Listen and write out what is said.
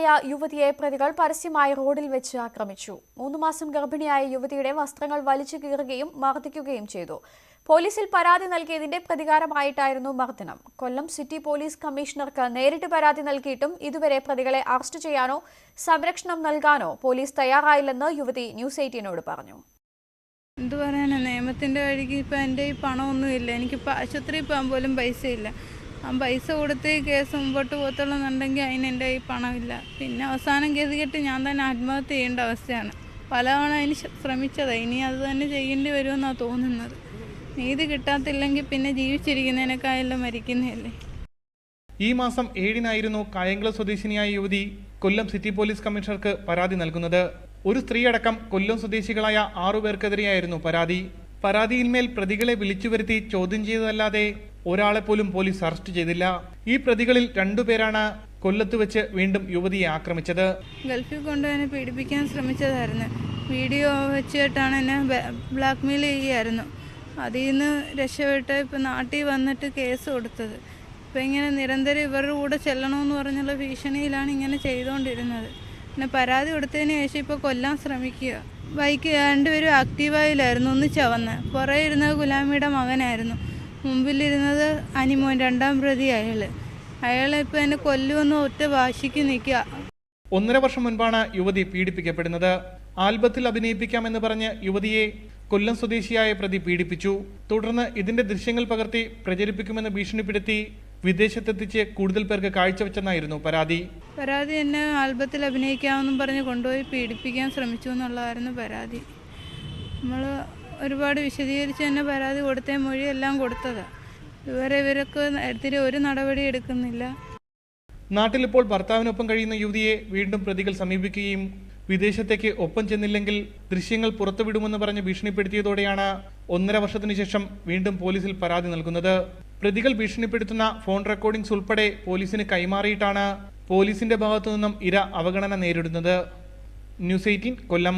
ഗർഭിണിയായ യുവതിയെ പ്രതികൾ പരസ്യമായി റോഡിൽ വെച്ച് ആക്രമിച്ചു. മൂന്ന് മാസം ഗർഭിണിയായ യുവതിയുടെ വസ്ത്രങ്ങൾ വലിച്ചു കീറുകയും മർദ്ദിക്കുകയും ചെയ്തു. പോലീസിൽ പരാതി നൽകിയതിന്റെ പ്രതികാരമായിട്ടായിരുന്നു മർദ്ദനം. കൊല്ലം സിറ്റി പോലീസ് കമ്മീഷണർക്ക് നേരിട്ട് പരാതി നൽകിയിട്ടും ഇതുവരെ പ്രതികളെ അറസ്റ്റ് ചെയ്യാനോ സംരക്ഷണം നൽകാനോ പോലീസ് തയ്യാറായില്ലെന്ന് യുവതി ന്യൂസ് എയ്റ്റീനോട് പറഞ്ഞു. എന്ത് പറയാനാ? നിയമത്തിന്റെ വഴിക്ക് ഇപ്പം എന്റെ ഈ പണമൊന്നുമില്ല. എനിക്കിപ്പോൾ ആശുപത്രിയിൽ പോകാൻ പോലും പൈസയില്ല. ആ പൈസ കൊടുത്ത് കേസ് മുമ്പോട്ട് പോകത്തുള്ളൂന്നുണ്ടെങ്കിൽ അതിന് എന്റെ പണമില്ല. പിന്നെ അവസാനം കേസ് കെട്ടി ഞാൻ തന്നെ ആത്മഹത്യ ചെയ്യേണ്ട അവസ്ഥയാണ്. പലതവണ അതിന് ശ്രമിച്ചത്. ഇനി അത് തന്നെ ചെയ്യേണ്ടി വരുമെന്നാണ് തോന്നുന്നത്. നീതി കിട്ടാത്തില്ലെങ്കിൽ പിന്നെ ജീവിച്ചിരിക്കുന്നതിനേക്കാളെല്ലാം മരിക്കുന്നതല്ലേ? ഈ മാസം ഏഴിനായിരുന്നു കായംകുളം സ്വദേശിനിയായ യുവതി കൊല്ലം സിറ്റി പോലീസ് കമ്മീഷണർക്ക് പരാതി നൽകുന്നത്. ഒരു സ്ത്രീയടക്കം കൊല്ലം സ്വദേശികളായ ആറുപേർക്കെതിരെയായിരുന്നു പരാതി. പരാതിയിന്മേൽ പ്രതികളെ വിളിച്ചു വരുത്തി ചോദ്യം ചെയ്തതല്ലാതെ ഒരാളെ പോലും പോലീസ് അറസ്റ്റ് ചെയ്തില്ല. ഈ പ്രതികളിൽ രണ്ടുപേരാണ് കൊല്ലത്ത് വെച്ച് വീണ്ടും യുവതിയെ ആക്രമിച്ചത്. ഗൾഫിൽ കൊണ്ടുപോയി പീഡിപ്പിക്കാൻ ശ്രമിച്ചതായിരുന്നു. വീഡിയോ വെച്ചിട്ടാണ് എന്നെ ബ്ലാക്ക് മെയിൽ ചെയ്യുമായിരുന്നു അതിൽ നിന്ന് രക്ഷപ്പെട്ട് ഇപ്പം നാട്ടിൽ വന്നിട്ട് കേസ് കൊടുത്തത്. ഇപ്പം ഇങ്ങനെ നിരന്തരം ഇവരുടെ കൂടെ ചെല്ലണമെന്ന് പറഞ്ഞുള്ള ഭീഷണിയിലാണ് ഇങ്ങനെ ചെയ്തുകൊണ്ടിരുന്നത് പിന്നെ പരാതി കൊടുത്തതിന് ശേഷം ഇപ്പോൾ കൊല്ലാൻ ശ്രമിക്കുക. ബൈക്ക് രണ്ടുപേരും ആക്റ്റീവായിലായിരുന്നു ഒന്ന് ചവന്ന്. പുറകെ ഇരുന്നത് ഗുലാമിയുടെ മകനായിരുന്നു. മുമ്പിലിരുന്നത് അനിമോൻ രണ്ടാം പ്രതി അയാൾ അയാളെ ഇപ്പോൾ എന്നെ കൊല്ലുവെന്ന് ഒറ്റ വാശിക്ക് നിൽക്കുക ഒന്നര വർഷം മുൻപാണ് യുവതി പീഡിപ്പിക്കപ്പെടുന്നത്. ആൽബത്തിൽ അഭിനയിപ്പിക്കാമെന്ന് പറഞ്ഞ് യുവതിയെ കൊല്ലം സ്വദേശിയായ പ്രതി പീഡിപ്പിച്ചു. തുടർന്ന് ഇതിന്റെ ദൃശ്യങ്ങൾ പകർത്തി പ്രചരിപ്പിക്കുമെന്ന് ഭീഷണിപ്പെടുത്തി വിദേശത്തെത്തിച്ച് കൂടുതൽ പേർക്ക് കാഴ്ചവെച്ചെന്നായിരുന്നു പരാതി. പരാതി എന്നെ ആൽബത്തിൽ അഭിനയിക്കാമെന്നും പറഞ്ഞ് കൊണ്ടുപോയി പീഡിപ്പിക്കാൻ ശ്രമിച്ചു എന്നുള്ളതായിരുന്നു പരാതി. നമ്മൾ ഒരുപാട് വിശദീകരിച്ച് തന്നെ പരാതി കൊടുത്തേ മൊഴി എല്ലാം കൊടുത്തതാണ് ഇതുവരെ ഇവരൊക്കെ എതിരെ ഒരു നടപടി എടുക്കുന്നില്ല. നാട്ടിലിപ്പോൾ ഭർത്താവിനൊപ്പം കഴിയുന്ന യുവതിയെ വീണ്ടും പ്രതികൾ സമീപിക്കുകയും വിദേശത്തേക്ക് ഒപ്പം ചെന്നില്ലെങ്കിൽ ദൃശ്യങ്ങൾ പുറത്തുവിടുമെന്ന് പറഞ്ഞ് ഭീഷണിപ്പെടുത്തിയതോടെയാണ് ഒന്നര വർഷത്തിനു ശേഷം വീണ്ടും പോലീസിൽ പരാതി നൽകുന്നത്. പ്രതികൾ ഭീഷണിപ്പെടുത്തുന്ന ഫോൺ റെക്കോർഡിംഗ്സ് ഉൾപ്പെടെ പോലീസിന് കൈമാറിയിട്ടാണ് പോലീസിന്റെ ഭാഗത്തു നിന്നും ഇര അവഗണന നേരിടുന്നത്. News eighteen Kollam.